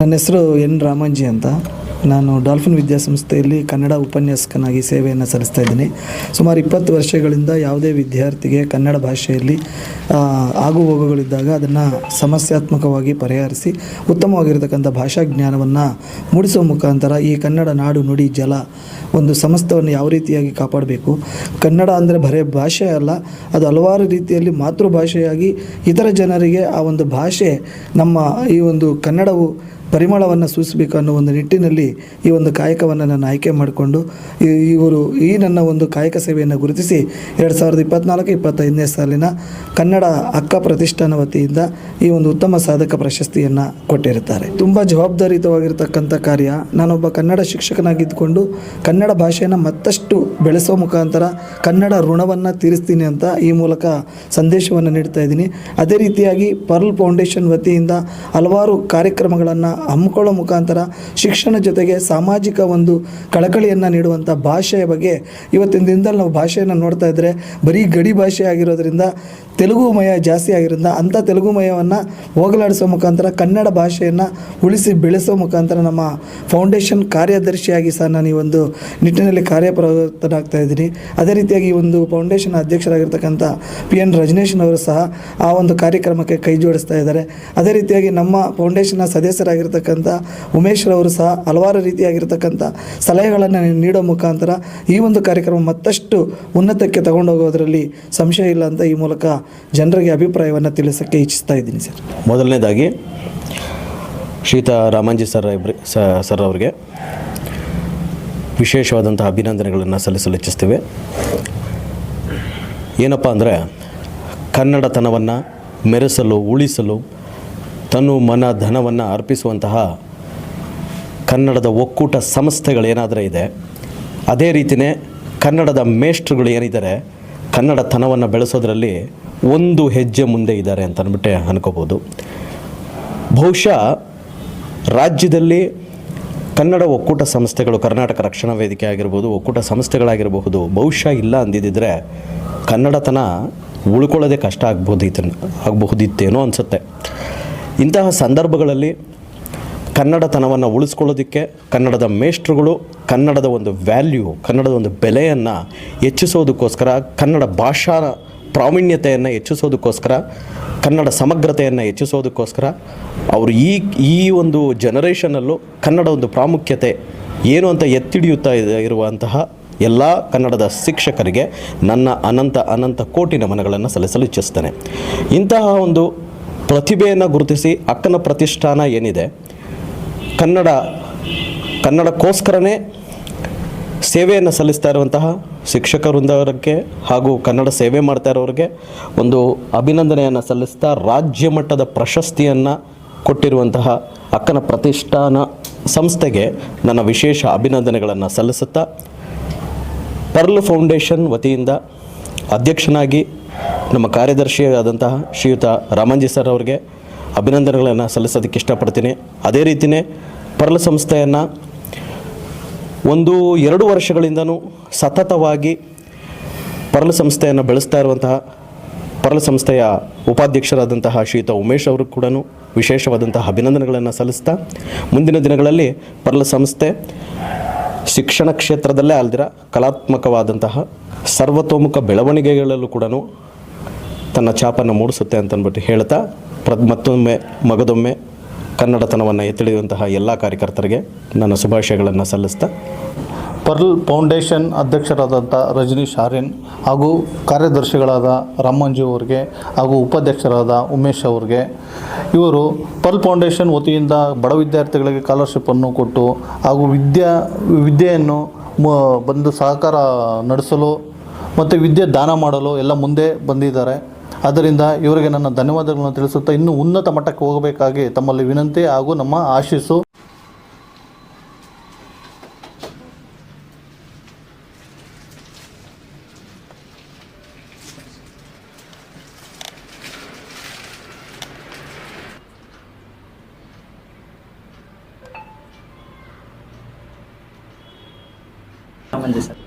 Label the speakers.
Speaker 1: ನನ್ನ ಹೆಸರು ಎನ್ ರಾಮಂಜಿ ಅಂತ. ನಾನು ಡಾಲ್ಫಿನ್ ವಿದ್ಯಾಸಂಸ್ಥೆಯಲ್ಲಿ ಕನ್ನಡ ಉಪನ್ಯಾಸಕನಾಗಿ ಸೇವೆಯನ್ನು ಸಲ್ಲಿಸ್ತಾ ಇದ್ದೀನಿ. ಸುಮಾರು ಇಪ್ಪತ್ತು ವರ್ಷಗಳಿಂದ ಯಾವುದೇ ವಿದ್ಯಾರ್ಥಿಗೆ ಕನ್ನಡ ಭಾಷೆಯಲ್ಲಿ ಆಗು ಹೋಗುಗಳಿದ್ದಾಗ ಅದನ್ನು ಸಮಸ್ಯಾತ್ಮಕವಾಗಿ ಪರಿಹರಿಸಿ, ಉತ್ತಮವಾಗಿರತಕ್ಕಂಥ ಭಾಷಾ ಜ್ಞಾನವನ್ನು ಮೂಡಿಸುವ ಮುಖಾಂತರ ಈ ಕನ್ನಡ ನಾಡು, ನುಡಿ, ಜಲ ಒಂದು ಸಮಸ್ತವನ್ನು ಯಾವ ರೀತಿಯಾಗಿ ಕಾಪಾಡಬೇಕು. ಕನ್ನಡ ಅಂದರೆ ಬರೇ ಭಾಷೆ ಅಲ್ಲ, ಅದು ಹಲವಾರು ರೀತಿಯಲ್ಲಿ ಮಾತೃಭಾಷೆಯಾಗಿ ಇತರ ಜನರಿಗೆ ಆ ಒಂದು ಭಾಷೆ ನಮ್ಮ ಈ ಒಂದು ಕನ್ನಡವು ಪರಿಮಳವನ್ನು ಸೂಚಿಸಬೇಕು ಅನ್ನೋ ಒಂದು ನಿಟ್ಟಿನಲ್ಲಿ ಈ ಒಂದು ಕಾಯಕವನ್ನು ನಾನು ಆಯ್ಕೆ ಮಾಡಿಕೊಂಡು ಇವರು ಈ ನನ್ನ ಒಂದು ಕಾಯಕ ಸೇವೆಯನ್ನು ಗುರುತಿಸಿ ಎರಡು ಸಾವಿರದ ಇಪ್ಪತ್ನಾಲ್ಕು ಇಪ್ಪತ್ತೈದನೇ ಸಾಲಿನ ಕನ್ನಡ ಅಕ್ಕ ಪ್ರತಿಷ್ಠಾನ ವತಿಯಿಂದ ಈ ಒಂದು ಉತ್ತಮ ಸಾಧಕ ಪ್ರಶಸ್ತಿಯನ್ನು ಕೊಟ್ಟಿರುತ್ತಾರೆ. ತುಂಬ ಜವಾಬ್ದಾರಿಯುತವಾಗಿರ್ತಕ್ಕಂಥ ಕಾರ್ಯ. ನಾನೊಬ್ಬ ಕನ್ನಡ ಶಿಕ್ಷಕನಾಗಿದ್ದುಕೊಂಡು ಕನ್ನಡ ಭಾಷೆಯನ್ನು ಮತ್ತಷ್ಟು ಬೆಳೆಸೋ ಮುಖಾಂತರ ಕನ್ನಡ ಋಣವನ್ನು ತೀರಿಸ್ತೀನಿ ಅಂತ ಈ ಮೂಲಕ ಸಂದೇಶವನ್ನು ನೀಡ್ತಾ ಇದ್ದೀನಿ. ಅದೇ ರೀತಿಯಾಗಿ ಪರ್ಲ್ ಫೌಂಡೇಶನ್ ವತಿಯಿಂದ ಹಲವಾರು ಕಾರ್ಯಕ್ರಮಗಳನ್ನು ಹಮ್ಮಿಕೊಳ್ಳೋ ಮುಖಾಂತರ ಶಿಕ್ಷಣ ಜೊತೆಗೆ ಸಾಮಾಜಿಕ ಒಂದು ಕಳಕಳಿಯನ್ನು ನೀಡುವಂಥ ಭಾಷೆಯ ಬಗ್ಗೆ ಇವತ್ತಿನ ದಿನದಲ್ಲಿ ನಾವು ಭಾಷೆಯನ್ನು ನೋಡ್ತಾ ಇದ್ದರೆ ಬರೀ ಗಡಿ ಭಾಷೆ ಆಗಿರೋದ್ರಿಂದ ತೆಲುಗು ಮಯ ಜಾಸ್ತಿ ಆಗಿರೋದ್ರಿಂದ ಅಂಥ ತೆಲುಗು ಮಯವನ್ನು ಹೋಗಲಾಡಿಸೋ ಮುಖಾಂತರ ಕನ್ನಡ ಭಾಷೆಯನ್ನು ಉಳಿಸಿ ಬೆಳೆಸೋ ಮುಖಾಂತರ ನಮ್ಮ ಫೌಂಡೇಶನ್ ಕಾರ್ಯದರ್ಶಿಯಾಗಿ ಸಹ ನಾನು ಈ ಒಂದು ನಿಟ್ಟಿನಲ್ಲಿ ಕಾರ್ಯಪ್ರವೃತ್ತನಾಗ್ತಾ ಇದ್ದೀನಿ. ಅದೇ ರೀತಿಯಾಗಿ ಈ ಒಂದು ಫೌಂಡೇಶನ್ ಅಧ್ಯಕ್ಷರಾಗಿರ್ತಕ್ಕಂಥ ಪಿ ಎನ್ ರಜನೇಶ್ನವರು ಸಹ ಆ ಒಂದು ಕಾರ್ಯಕ್ರಮಕ್ಕೆ ಕೈ ಜೋಡಿಸ್ತಾ ಇದ್ದಾರೆ. ಅದೇ ರೀತಿಯಾಗಿ ನಮ್ಮ ಫೌಂಡೇಶನ್ನ ಸದಸ್ಯರಾಗಿರ್ತಕ್ಕಂಥ ಉಮೇಶ್ರವರು ಸಹ ಹಲವಾರು ರೀತಿಯಾಗಿರ್ತಕ್ಕಂಥ ಸಲಹೆಗಳನ್ನು ನೀಡೋ ಮುಖಾಂತರ ಈ ಒಂದು ಕಾರ್ಯಕ್ರಮ ಮತ್ತಷ್ಟು ಉನ್ನತಕ್ಕೆ ತಗೊಂಡೋಗೋದರಲ್ಲಿ ಸಂಶಯ ಇಲ್ಲ ಅಂತ ಈ ಮೂಲಕ ಜನರಿಗೆ ಅಭಿಪ್ರಾಯವನ್ನು ತಿಳಿಸೋಕ್ಕೆ ಇಚ್ಛಿಸ್ತಾ ಇದ್ದೀನಿ ಸರ್.
Speaker 2: ಮೊದಲನೇದಾಗಿ ಶ್ರೀಯುತ ರಾಮಾಂಜಿ ಸರ್ ಸರ್ ಅವರಿಗೆ ವಿಶೇಷವಾದಂಥ ಅಭಿನಂದನೆಗಳನ್ನು ಸಲ್ಲಿಸಲು ಇಚ್ಛಿಸ್ತೇವೆ. ಏನಪ್ಪ ಅಂದರೆ ಕನ್ನಡತನವನ್ನು ಮೆರೆಸಲು, ಉಳಿಸಲು ತನು ಮನ ಧನವನ್ನು ಅರ್ಪಿಸುವಂತಹ ಕನ್ನಡದ ಒಕ್ಕೂಟ ಸಂಸ್ಥೆಗಳೇನಾದರೂ ಇದೆ, ಅದೇ ರೀತಿಯೇ ಕನ್ನಡದ ಮೇಷ್ಟ್ರುಗಳು ಏನಿದ್ದಾರೆ ಕನ್ನಡತನವನ್ನು ಬೆಳೆಸೋದ್ರಲ್ಲಿ ಒಂದು ಹೆಜ್ಜೆ ಮುಂದೆ ಇದ್ದಾರೆ ಅಂತ ಅಂದ್ಬಿಟ್ಟೆ ಅನ್ಕೋಬೋದು. ಬಹುಶಃ ರಾಜ್ಯದಲ್ಲಿ ಕನ್ನಡ ಒಕ್ಕೂಟ ಸಂಸ್ಥೆಗಳು, ಕರ್ನಾಟಕ ರಕ್ಷಣಾ ವೇದಿಕೆ ಆಗಿರ್ಬೋದು, ಒಕ್ಕೂಟ ಸಂಸ್ಥೆಗಳಾಗಿರಬಹುದು, ಬಹುಶಃ ಇಲ್ಲ ಅಂದಿದ್ದರೆ ಕನ್ನಡತನ ಉಳ್ಕೊಳ್ಳೋದೇ ಕಷ್ಟ ಆಗ್ಬೋದಿತ್ತು, ಆಗಬಹುದಿತ್ತೇನೋ ಅನಿಸುತ್ತೆ. ಇಂತಹ ಸಂದರ್ಭಗಳಲ್ಲಿ ಕನ್ನಡತನವನ್ನು ಉಳಿಸ್ಕೊಳ್ಳೋದಕ್ಕೆ ಕನ್ನಡದ ಮೇಷ್ಟ್ರುಗಳು, ಕನ್ನಡದ ಒಂದು ವ್ಯಾಲ್ಯೂ, ಕನ್ನಡದ ಒಂದು ಬೆಲೆಯನ್ನು ಹೆಚ್ಚಿಸೋದಕ್ಕೋಸ್ಕರ, ಕನ್ನಡ ಭಾಷಾ ಪ್ರಾವೀಣ್ಯತೆಯನ್ನು ಹೆಚ್ಚಿಸೋದಕ್ಕೋಸ್ಕರ, ಕನ್ನಡ ಸಮಗ್ರತೆಯನ್ನು ಹೆಚ್ಚಿಸೋದಕ್ಕೋಸ್ಕರ ಅವರು ಈ ಈ ಒಂದು ಜನರೇಷನಲ್ಲೂ ಕನ್ನಡ ಒಂದು ಪ್ರಾಮುಖ್ಯತೆ ಏನು ಅಂತ ಎತ್ತಿಡಿಯುತ್ತಾ ಇರುವಂತಹ ಎಲ್ಲ ಕನ್ನಡದ ಶಿಕ್ಷಕರಿಗೆ ನನ್ನ ಅನಂತ ಅನಂತ ಕೋಟಿ ನಮನಗಳನ್ನು ಸಲ್ಲಿಸಲು ಇಚ್ಛಿಸ್ತೇನೆ. ಇಂತಹ ಒಂದು ಪ್ರತಿಭೆಯನ್ನು ಗುರುತಿಸಿ ಅಕ್ಕನ ಪ್ರತಿಷ್ಠಾನ ಏನಿದೆ? ಕನ್ನಡ, ಕನ್ನಡಕ್ಕೋಸ್ಕರನೇ ಸೇವೆಯನ್ನು ಸಲ್ಲಿಸ್ತಾ ಇರುವಂತಹ ಶಿಕ್ಷಕ ವೃಂದವರಿಗೆ ಹಾಗೂ ಕನ್ನಡ ಸೇವೆ ಮಾಡ್ತಾ ಇರೋರಿಗೆ ಒಂದು ಅಭಿನಂದನೆಯನ್ನು ಸಲ್ಲಿಸ್ತಾ ರಾಜ್ಯ ಮಟ್ಟದ ಪ್ರಶಸ್ತಿಯನ್ನು ಕೊಟ್ಟಿರುವಂತಹ ಅಕ್ಕನ ಪ್ರತಿಷ್ಠಾನ ಸಂಸ್ಥೆಗೆ ನನ್ನ ವಿಶೇಷ ಅಭಿನಂದನೆಗಳನ್ನು ಸಲ್ಲಿಸುತ್ತಾ, ಪರ್ಲ್ ಫೌಂಡೇಶನ್ ವತಿಯಿಂದ ಅಧ್ಯಕ್ಷನಾಗಿ ನಮ್ಮ ಕಾರ್ಯದರ್ಶಿಯಾದಂತಹ ಶ್ರೀಯುತ ರಾಮಂಜಿ ಸರ್ ಅವರಿಗೆ ಅಭಿನಂದನೆಗಳನ್ನು ಸಲ್ಲಿಸೋದಕ್ಕೆ ಇಷ್ಟಪಡ್ತೀನಿ. ಅದೇ ರೀತಿಯೇ ಪರ್ಲ ಸಂಸ್ಥೆಯನ್ನು ಒಂದು ಎರಡು ವರ್ಷಗಳಿಂದನೂ ಸತತವಾಗಿ ಪರ್ಲ ಸಂಸ್ಥೆಯನ್ನು ಬೆಳೆಸ್ತಾ ಇರುವಂತಹ ಪರ್ಲ ಸಂಸ್ಥೆಯ ಉಪಾಧ್ಯಕ್ಷರಾದಂತಹ ಶ್ರೀಯುತ ಉಮೇಶ್ ಅವರು ಕೂಡ ವಿಶೇಷವಾದಂತಹ ಅಭಿನಂದನೆಗಳನ್ನು ಸಲ್ಲಿಸ್ತಾ ಮುಂದಿನ ದಿನಗಳಲ್ಲಿ ಪರ್ಲ ಸಂಸ್ಥೆ ಶಿಕ್ಷಣ ಕ್ಷೇತ್ರದಲ್ಲೇ ಅಲ್ದಿರ ಕಲಾತ್ಮಕವಾದಂತಹ ಸರ್ವತೋಮುಖ ಬೆಳವಣಿಗೆಗಳಲ್ಲೂ ಕೂಡ ತನ್ನ ಛಾಪನ್ನು ಮೂಡಿಸುತ್ತೆ ಅಂತಂದ್ಬಿಟ್ಟು ಹೇಳ್ತಾ ಪ್ರ ಮತ್ತೊಮ್ಮೆ ಮಗದೊಮ್ಮೆ ಕನ್ನಡತನವನ್ನು ಎತ್ತಿಡಿಯುವಂತಹ ಎಲ್ಲ ಕಾರ್ಯಕರ್ತರಿಗೆ ನನ್ನ ಶುಭಾಶಯಗಳನ್ನು ಸಲ್ಲಿಸ್ತಾ
Speaker 3: ಪರ್ಲ್ ಫೌಂಡೇಶನ್ ಅಧ್ಯಕ್ಷರಾದಂಥ ರಜನೀಶ್ ಆರ್ಯನ್ ಹಾಗೂ ಕಾರ್ಯದರ್ಶಿಗಳಾದ ರಾಮಂಜು ಅವರಿಗೆ ಹಾಗೂ ಉಪಾಧ್ಯಕ್ಷರಾದ ಉಮೇಶ್ ಅವರಿಗೆ. ಇವರು ಪರ್ಲ್ ಫೌಂಡೇಶನ್ ವತಿಯಿಂದ ಬಡ ವಿದ್ಯಾರ್ಥಿಗಳಿಗೆ ಸ್ಕಾಲರ್ಶಿಪ್ಪನ್ನು ಕೊಟ್ಟು ಹಾಗೂ ವಿದ್ಯಾ, ವಿದ್ಯೆಯನ್ನು ಬಂದು ಸಹಕಾರ ನಡೆಸಲು ಮತ್ತು ವಿದ್ಯೆ ದಾನ ಮಾಡಲು ಎಲ್ಲ ಮುಂದೆ ಬಂದಿದ್ದಾರೆ. ಆದ್ದರಿಂದ ಇವರಿಗೆ ನನ್ನ ಧನ್ಯವಾದಗಳನ್ನು ತಿಳಿಸುತ್ತಾ ಇನ್ನೂ ಉನ್ನತ ಮಟ್ಟಕ್ಕೆ ಹೋಗಬೇಕಾಗಿ ತಮ್ಮಲ್ಲಿ ವಿನಂತಿ ಹಾಗೂ ನಮ್ಮ ಆಶೀಸ್ಸು
Speaker 4: ಮಂಜು ಸರ್